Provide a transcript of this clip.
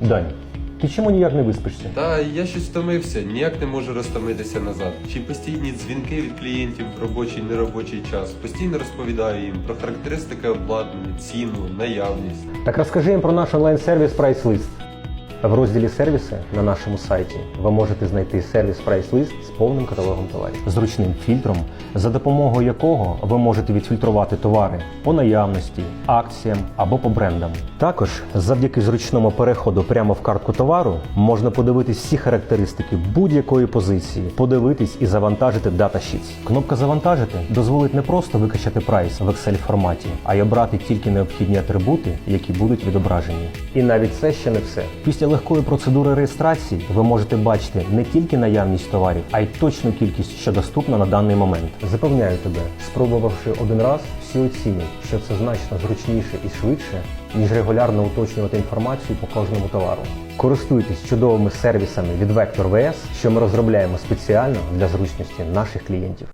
Дань, ти чому ніяк не виспишся? Та я щось втомився, ніяк не можу розтомитися назад. Чи постійні дзвінки від клієнтів в робочий неробочий час. Постійно розповідаю їм про характеристики обладнання, ціну, наявність. Так розкажи їм про наш онлайн-сервіс PriceList. В розділі сервіси на нашому сайті ви можете знайти сервіс PriceList з повним каталогом товарів, зручним фільтром, за допомогою якого ви можете відфільтрувати товари по наявності, акціям або по брендам. Також завдяки зручному переходу прямо в картку товару можна подивитись всі характеристики будь-якої позиції, подивитись і завантажити Sheets. Кнопка Завантажити дозволить не просто викачати прайс в Excel форматі, а й обрати тільки необхідні атрибути, які будуть відображені. І навіть це ще не все. Після легкої процедури реєстрації ви можете бачити не тільки наявність товарів, а й точну кількість, що доступна на даний момент. Запевняю тебе, спробувавши один раз, всі оцінять, що це значно зручніше і швидше, ніж регулярно уточнювати інформацію по кожному товару. Користуйтесь чудовими сервісами від Vector VS, що ми розробляємо спеціально для зручності наших клієнтів.